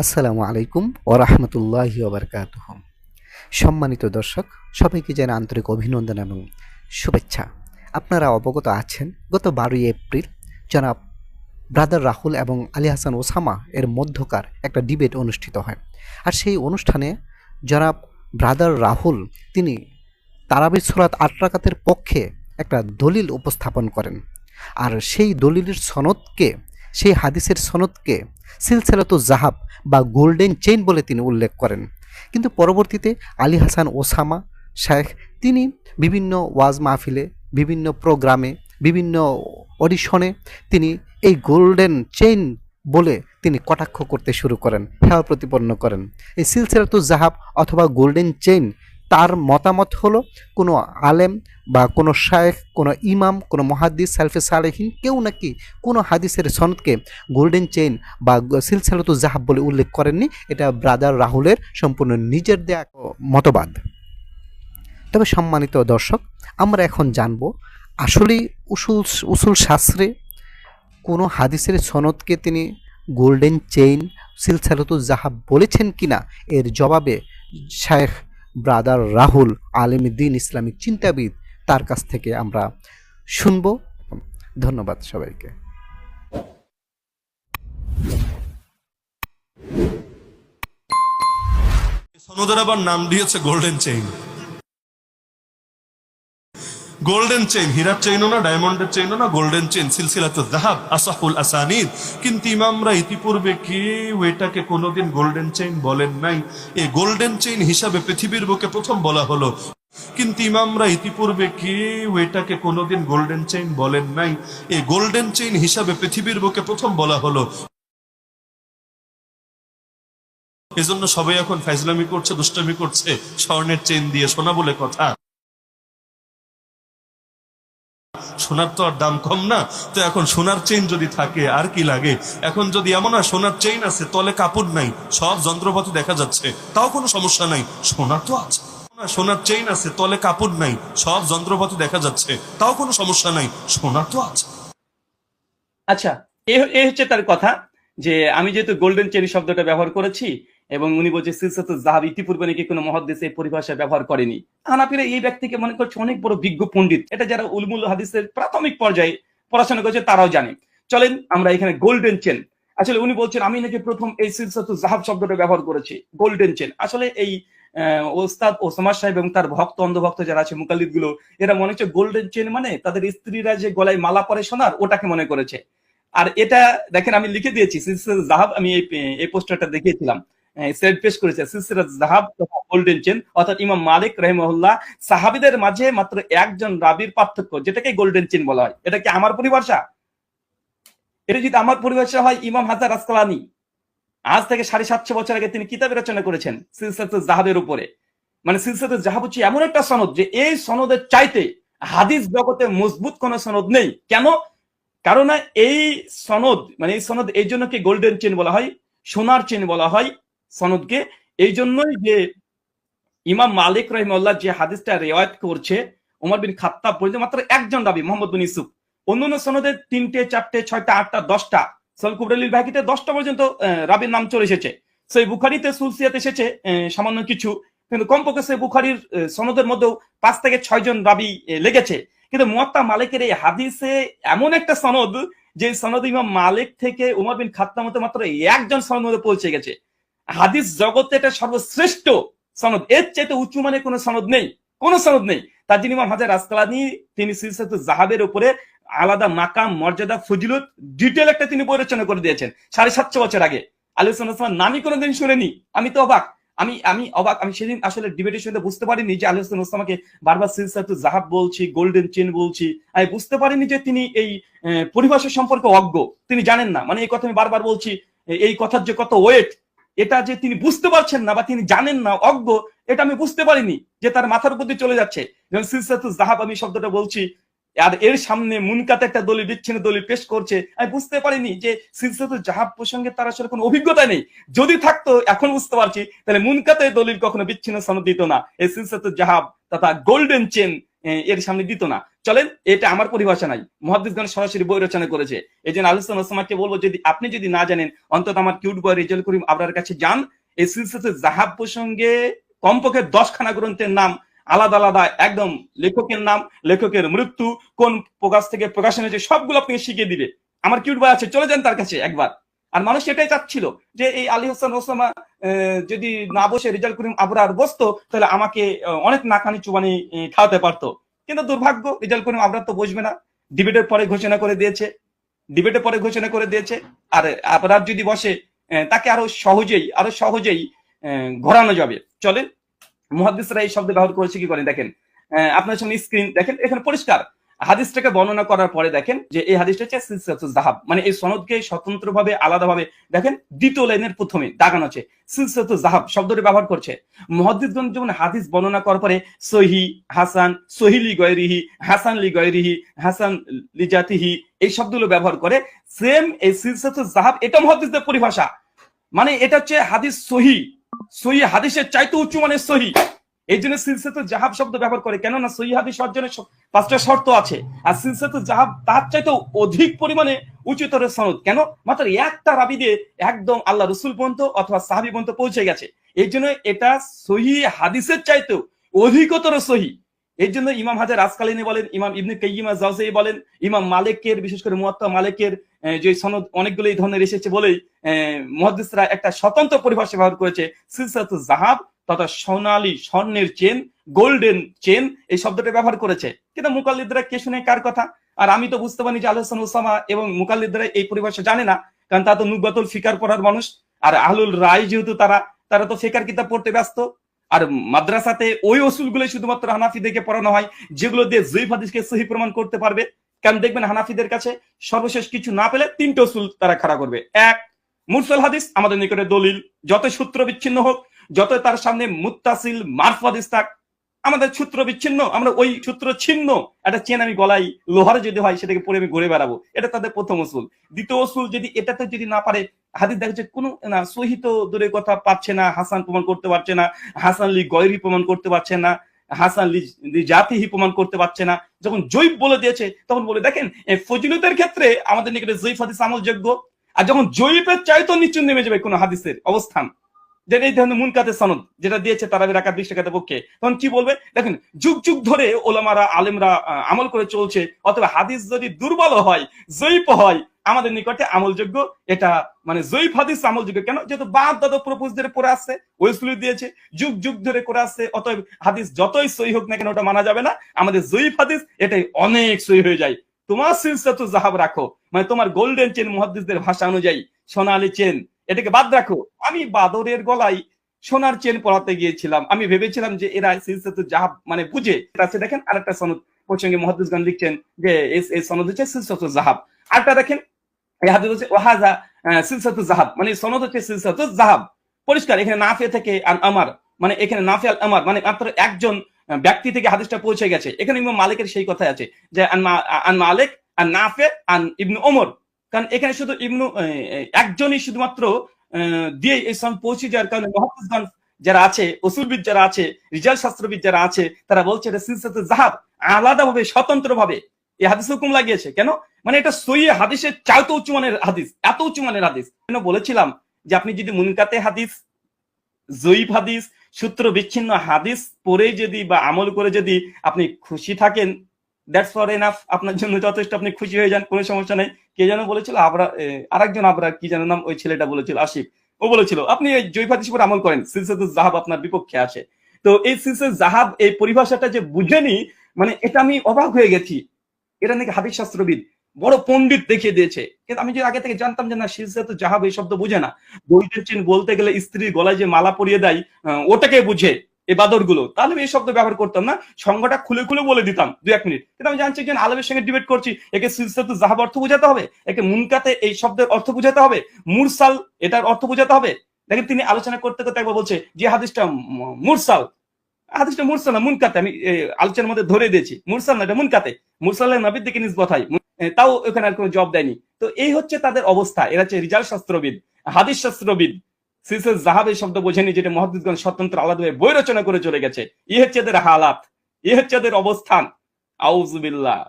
আসসালামু আলাইকুম ও রহমতুল্লাহি ওবরকাতুহ সম্মানিত দর্শক, সবাইকে যেন আন্তরিক অভিনন্দন এবং শুভেচ্ছা। আপনারা অবগত আছেন, গত বারোই এপ্রিল জনাব ব্রাদার রাহুল এবং আলী হাসান ওসামা এর মধ্যকার একটা ডিবেট অনুষ্ঠিত হয়। আর সেই অনুষ্ঠানে জনাব ব্রাদার রাহুল তিনি তারাবির সুরাত আট রাকাতের পক্ষে একটা দলিল উপস্থাপন করেন। আর সেই দলিলের সনদকে সেই হাদিসের সনদকে সিলসিলাত জাহাব বা গোল্ডেন চেইন বলে তিনি উল্লেখ করেন। কিন্তু পরবর্তীতে আলী হাসান ওসামা শেখ তিনি বিভিন্ন ওয়াজ মাহফিলে, বিভিন্ন প্রোগ্রামে, বিভিন্ন অডিশনে তিনি এই গোল্ডেন চেইন বলে তিনি কটাক্ষ করতে শুরু করেন, হেওয়া প্রতিপন্ন করেন। এই সিলসিলাত জাহাব অথবা গোল্ডেন চেইন তার মতামত হলো, কোনো আলেম বা কোনো শায়েখ, কোনো ইমাম, কোনো মহাদ্দিস, সালফে সালেহীন, কেউ নাকি কোনো হাদিসের সনদকে গোল্ডেন চেইন বা সিলসিলাত জাহাব বলে উল্লেখ করেননি। এটা ব্রাদার রাহুলের সম্পূর্ণ নিজের দেয়া মতবাদ। তবে সম্মানিত দর্শক, আমরা এখন জানব, আসলেই উসুল উসুল শাস্ত্রে কোনো হাদিসের সনদকে তিনি গোল্ডেন চেইন সিলসিলাত জাহাব বলেছেন কিনা? এর জবাবে শায়েখ ব্রাদার রাহুল আলেম দিন ইসলামিক চিন্তাবিদ, তার কাছ থেকে আমরা শুনব। ধন্যবাদ সবাইকে। সনদের আবার নাম দিয়েছে গোল্ডেন চেইন গোল্ডেন চেইন হীরার চেইনও না ডায়মন্ডের চেইনও না গোল্ডেন চেইন সিলসিলাত জাহাব আসাহুল আসানিদ কিন্তু ইমামরা ইতিপূর্বে কেউ এটাকে কোনোদিন গোল্ডেন চেইন বলেন নাই এই গোল্ডেন চেইন হিসাবে পৃথিবীর বুকে প্রথম বলা হলো কিন্তু ইমামরা ইতিপূর্বে কেউ এটাকে কোনোদিন গোল্ডেন চেইন বলেন নাই এই গোল্ডেন চেইন হিসাবে পৃথিবীর বুকে প্রথম বলা হলো এজন্য সবাই এখন ফাইজলামি করছে, দুষ্টামি করছে, স্বর্ণের চেন দিয়ে সোনা বলে কথা। সোনার তো আর দাম কম না, তো এখন সোনার চেইন যদি থাকে, আর কি লাগে? এখন যদি এমন হয় সোনার চেইন আছে, তলে কাপড় নাই, সব যন্ত্রপাতি দেখা যাচ্ছে, তাও কোনো সমস্যা নাই সোনা তো আছে। সোনার চেইন আছে, তলে কাপড় নাই, সব যন্ত্রপাতি দেখা যাচ্ছে, তাও কোনো সমস্যা নাই সোনা তো আছে। আচ্ছা এ হচ্ছে তার কথা, যে আমি যেহেতু গোল্ডেন চেন শব্দটা ব্যবহার করেছি এবং উনি বলছে সিলসাত জাহাব ইতিপূর্বে নাকি কোনো মহাদেশ এই পরিভাষা ব্যবহার করেনি। হানাফিরা এই ব্যক্তিকে মনে করছে অনেক বড় বিজ্ঞ পণ্ডিত। এটা যারা উলমুল হাদিসের প্রাথমিক পর্যায়ে পড়াশোনা করেছে, তারাও জানে। চলেন আমরা এখানে গোল্ডেন চেন আসলে উনি বলছেন, আমি নাকি প্রথম এই সিলসাত জাহাব শব্দটা ব্যবহার করেছি গোল্ডেন চেন আসলে এই ওস্তাদ ওসমান সাহেব এবং তার ভক্ত, অন্ধভক্ত যারা আছে মুকালিদগুলো এরা মনে হচ্ছে গোল্ডেন চেন মানে তাদের স্ত্রীরা যে গলায় মালা পরে সোনার, ওটাকে মনে করেছে। আর এটা দেখেন আমি লিখে দিয়েছি জাহাব আমি এই পোস্টারটা দেখিয়েছিলাম। সেট পেশ করেছে। জাহাব গোল্ডেন চেন অর্থাৎ ইমাম মালিক রহিমহুল্লাহ, সাহাবিদের মাঝে মাত্র একজন রাবির পার্থক্য, যেটাকে গোল্ডেন চেন বলা হয়। এটা কি আমার পরিভাষা? এটা যদি আমার পরিভাষা হয়, ইমাম হাজার আজ থেকে সাড়ে সাতশো বছর আগে তিনি কিতাব রচনা করেছেন, সিলসিলাত জাহাবের উপরে। মানে সিলসিলাত জাহাব হচ্ছে এমন একটা সনদ যে এই সনদের চাইতে হাদিস জগতে মজবুত কোন সনদ নেই। কেন? কারণ এই সনদ মানে এই সনদ এই জন্য কি গোল্ডেন চেন বলা হয়, সোনার চেন বলা হয় সনদকে। এই জন্যই যে ইমাম মালিক রহিমউল্লাহ যে হাদিসটা রেওয়ায়ত করছে ওমর বিন খাত্তাব পর্যন্ত মাত্র একজন রাবি মোহাম্মদ বিন ইসুফ অন্যান্য সনদে তিনটে, চারটে, ছয়টা, আটটা, দশটা দশটা পর্যন্ত রাবির নাম চলে এসেছে। সেই বুখারিতে সুলসিয়াতে এসেছে সামান্য কিছু, কিন্তু কমপক্ষে সেই বুখারির সনদের মধ্যেও পাঁচ থেকে ছয় জন রাবি লেগেছে। কিন্তু মুয়াত্তা মালিকের এই হাদিসে এমন একটা সনদ, যে সনদ ইমাম মালিক থেকে উমর বিন খাত্তার মতো মাত্র একজন সনদ মধ্যে পৌঁছে গেছে। হাদিস জগতে এটা সর্বশ্রেষ্ঠ সনদ। এর চাইতে উঁচু মানে কোনো সনদ নেই। কোনো সনদ নেই। তার ইমাম হাজার আসকালানি, তিনি সিলসাতু জাহাবের উপরে আলাদা মাকাম, মর্যাদা, ফজিলত, ডিটেল একটা তিনি বই করে দিয়েছেন, সাড়ে সাতশো বছর আগে। আলোচনা নামই কোনোদিন শুনেনি। আমি তো অবাক। আমি আমি অবাক। আমি সেদিন আসলে ডিবেটের সঙ্গে বুঝতে পারিনি যে আলোচনা ওসলামাকে বারবার সিলসাতু জাহাব বলছি গোল্ডেন চেন বলছি। আমি বুঝতে পারিনি যে তিনি এই পরিভাষা সম্পর্কে অজ্ঞ। তিনি জানেন না। মানে এই কথা আমি বারবার বলছি এই কথার যে কত ওয়েট এটা যে তিনি বুঝতে পারছেন না বা তিনি জানেন না, অজ্ঞ, এটা আমি বুঝতে পারিনি যে তার মাথার উপর দিয়ে চলে যাচ্ছে। যেমন সিলসাতু জাহাব আমি শব্দটা বলছি, আর এর সামনে মুনকাতে একটা দলিল, বিচ্ছিন্ন দলিল পেশ করছে। আমি বুঝতে পারিনি যে সিলসাতু জাহাব প্রসঙ্গে তার আসলে কোনো অভিজ্ঞতা নেই। যদি থাকতো, এখন বুঝতে পারছি, তাহলে মুনকাতে দলিল কখনো বিচ্ছিন্ন সনদ দিত না। এই সিলসাতু জাহাব তথা গোল্ডেন চেন এর সামনে দিত না। চলেন, এটা আমার পরিভাষা নাই। মহাদিসগণ সরাসরি বই রচনা করেছে। এই জন্য আলোচনা ওসমাকে বলব, যদি আপনি যদি না জানেন, অন্তত আমার কিউট বয় রেজাল করিম আপনার কাছে যান। এই সিলসিলাতে জাহাব প্রসঙ্গে কমপক্ষে দশখানা গ্রন্থের নাম আলাদা আলাদা, একদম লেখকের নাম, লেখকের মৃত্যু, কোন প্রকাশ থেকে প্রকাশন হয়েছে, সবগুলো আপনি শিখিয়ে দিবে। আমার কিউট বয় আছে, চলে যান তার কাছে একবার। আর মানুষ এটাই চাচ্ছিল যে এই আলী হোসেন ওসামা যদি না বসে রেজাল্ট করিম আবরার বসতো, তাহলে আমাকে অনেক নাকানি চুবানি খাওয়াতে পারতো। কিন্তু দুর্ভাগ্য, রেজাল্ট করিম আবরার তো বসবে না। ডিবেটের পরে ঘোষণা করে দিয়েছে। ডিবেটের পরে ঘোষণা করে দিয়েছে। আর আবরার যদি বসে তাকে আরও সহজেই আরও সহজেই ঘোরানো যাবে। চলেন। মহাদিসরা এই শব্দ ব্যবহার করেছে কি করেন দেখেন। আপনার সামনে স্ক্রিন দেখেন, এখানে পরিষ্কার। হাদিসটাকে বর্ণনা করার পরে দেখেন যে এই হাদিসটা হচ্ছে সিলসিলাতুল জাহাব মানে এই সনদকে স্বতন্ত্রভাবে আলাদাভাবে দেখেন দ্বিতীয় লাইনের প্রথমে দাগানো আছে সিলসিলাতুল জাহাব শব্দটি ব্যবহার করছে। মুহাদ্দিসগণ যখন হাদিস বর্ণনা করার পরে সহি, হাসান সহিলি গয়রিহি, হাসান লি গয়রিহি, হাসান লিজাতিহি এই শব্দগুলো ব্যবহার করে সেম এই সিলসিলাতুল জাহাব এটা মুহাদ্দিসদের পরিভাষা। মানে এটা হচ্ছে হাদিস সহি সহি হাদিসের চাইতে উচ্চ মানের সহি। এই জন্য সিলসিলাত জাহাব শব্দ ব্যবহার করে কেননা সহি হাদিস পাঁচটা শর্ত আছে। আর সিলসিলাত জাহাব তার চাইতে অধিক পরিমাণে উচ্চতর সনদ। কেন? মাত্র একটা রাবি দিয়ে একদম আল্লাহ রসুল পর্যন্ত অথবা সাহাবি পর্যন্ত পৌঁছে গেছে। এই জন্য এটা সহি হাদিসের চাইতেও অধিকতর সহি। এই জন্য ইমাম হাজার আসকালিনী বলেন ইমাম ইবনে কাইয়িমা জাওজাই বলেন ইমাম মালিকের বিশেষ করে মুয়াত্তা মালিকের যে সনদ অনেকগুলো এই ধরনের এসেছে বলেই আহ, মুহাদ্দিসরা একটা স্বতন্ত্র পরিভাষা ব্যবহার করেছে সিলসিলাতুল জাহাব তথা সোনালী, স্বর্ণের চেন গোল্ডেন চেন এই শব্দটা ব্যবহার করেছে। কিন্তু মুকাল্লিদরা কে শুনে কার কথা? আর আমি তো বুঝতে পারি যে আলহাসান ওসামা এবং মুকাল্লিদরা এই পরিভাষা জানে না, কারণ তারা তো নুকবাতুল ফিকার পড়ার মানুষ। আর আহলুল রায় যেহেতু তারা তারা তো ফিকার কিতাব পড়তে ব্যস্ত। আর মাদ্রাসাতে ওই ওসুলগুলো শুধুমাত্র হানাফিদেরকে পড়ানো হয়, যেগুলো দিয়ে জয়ীফ হাদিসকে সহি প্রমাণ করতে পারবে। কারণ দেখবেন হানাফিদের কাছে সর্বশেষ কিছু না পেলে তিনটে অসুল তারা খাড়া করবে। এক, মুরসাল হাদিস আমাদের নিকটে দলিল, যত সূত্র বিচ্ছিন্ন হোক যত তার সামনে মুত্তাসিল মারফাদিস থাক আমাদের সূত্র বিচ্ছিন্ন, আমরা ওই সূত্র ছিন্ন। একটা চেন আমি গলাই লোহার যদি হয়, সেটাকে পরে আমি ঘুরে বেড়াবো। এটা তাদের প্রথম ওসুল দ্বিতীয় ওসুল যদি এটাতে যদি না পারে, হাদিস দেখা যাচ্ছে কোনো, না সহিত দূরের কথা পাচ্ছে না, হাসান প্রমাণ করতে পারছে না, হাসান লি গয়রি প্রমাণ করতে পারছে না, হাসান লি জাতিহি প্রমাণ করতে পারছে না। যখন জৈব বলে দিয়েছে, তখন বলে, দেখেন ফজিলতের ক্ষেত্রে আমাদের নিকটে জৈব হাদিস আমলযোগ্য। আর যখন জৈবের চাইতো নিচু নেমে যাবে কোনো হাদিসের অবস্থান যেটা এই ধরনের সনদ, যেটা দিয়েছে পক্ষে তখন কি বলবে? দেখেন, যুগ যুগ ধরে ওলামারা, আলেমরা আমল করে চলছে, অথবা হাদিস যদি দুর্বল হয় হয়, আমাদের নিকটে আমলযোগ্য, এটা মানে জৈব হাদিস আমলযোগ্য কেন? যেহেতু বাদ দাদা প্রপোজদের পরে আসছে ওয়েসুলি দিয়েছে, যুগ যুগ ধরে করে আসছে অতএব হাদিস যতই সই হোক না কেন, ওটা মানা যাবে না। আমাদের জৈব হাদিস, এটাই অনেক সই হয়ে যায়। তোমার সিলসিলাত জাহাব রাখো। মানে তোমার গোল্ডেন চেন মুহাদ্দিসদের ভাষা অনুযায়ী, সোনালী চেন এটাকে বাদ রাখো। আমি বাদরের গলায় সোনার চেন পড়াতে গিয়েছিলাম। আমি ভেবেছিলাম যে এরা সিলসিলাত জাহাব মানে বুঝে আছে দেখেন আরেকটা সনদ। প্রসঙ্গে মুহাদ্দিসগণ লিখছেন যে এই সনদ হচ্ছে সিলসিলাত জাহাব আরেকটা দেখেন হচ্ছে জাহাব মানে সনদ হচ্ছে জাহাব পরিষ্কার, এখানে নাফে থেকে আন আমার মানে এখানে নাফে আল আমার মানে মাত্র একজন ব্যক্তি থেকে হাদিসটা পৌঁছে গেছে। এখানে ইমাম মালিকের সেই কথাই আছে যে আন মালিক, আন নাফে, আন ইবনু ওমর। কারণ এখানে শুধু ইবনু একজনই শুধুমাত্র দিয়ে সন পৌঁছে যাওয়ার কারণে মহাপুজগণ যারা আছে অসুলবিদ যারা আছে, রিজাল শাস্ত্রবিদ যারা আছে, তারা বলছে এটা সিলসিলাত জাহাব আলাদাভাবে, স্বতন্ত্রভাবে এই হাদিস হুকুম লাগিয়েছে। কেন? মানে এটা সই হাদিসের চাইতে উচ্চ মানের হাদিস, এত উচ্চ মানের হাদিস। কেন বলেছিলাম যে আপনি যদি মুনকাতে হাদিস জয়ীফ হাদিস সূত্র বিচ্ছিন্ন হাদিস পড়ে যদি বা আমল করে যদি আপনি খুশি থাকেন দ্যাটস ফর এনাফ আপনার জন্য যথেষ্ট। আপনি খুশি হয়ে যান, কোনো সমস্যা নেই। কে যেন বলেছিল, আবরা আরেকজন আবরা, কি যেন নাম ওই ছেলেটা বলেছিল আশিফ ও বলেছিল, আপনি এই জয়ীফ হাদিস উপর আমল করেন। সিলসিলাতুল জাহাব আপনার বিপক্ষে আছে। তো এই সিলসিলাতুল জাহাব এই পরিভাষাটা যে বুঝেনি মানে এটা আমি অবাক হয়ে গেছি। এটা নাকি হাদিস শাস্ত্রবিদ বড় পণ্ডিত দেখিয়ে দিয়েছে। কিন্তু আমি যে আগে থেকে জানতাম যে না সিলসিলাতুল জাহাব এই শব্দ বুঝে না বলতে গেলে স্ত্রীর গলায় যে মালা পরিয়ে দেয় ওটাকে বুঝে। এই বাদরগুলো তাহলে এই শব্দ ব্যবহার করতাম না। সংজ্ঞাটা খুলে খুলে বলে দিতাম দু এক মিনিট। কিন্তু আমি জানছি একজন আলমের সঙ্গে ডিবেট করছি। একে সিলসিলাতুল জাহাব অর্থ বোঝাতে হবে। একে মুনকাতে এই শব্দের অর্থ বোঝাতে হবে। মুরসাল এটার অর্থ বোঝাতে হবে। দেখেন তিনি আলোচনা করতে করতে একবার বলছে, যে হাদিসটা মুরসাল। হাদিসটা মুরসাল না, মুনকাতে। আমি আলোচনার মধ্যে ধরে দিয়েছি। মুরসাল না, এটা মুনকাতে। মুরসালের নবীর দিকে নিজ হয় তাও ওখানে আর কোনো জব দেয়নি। তো এই হচ্ছে তাদের অবস্থা। এরা হচ্ছে রিজাল শাস্ত্রবিদ, হাদিস শাস্ত্রবিদ। সিলসিল জাহাব শব্দ বোঝেনি যেটা মহাদিসগঞ্জ স্বতন্ত্র আলাদাভাবে বই রচনা করে চলে গেছে। ই হচ্ছে এদের হালাত ই হচ্ছে এদের অবস্থান আউজুবিল্লাহ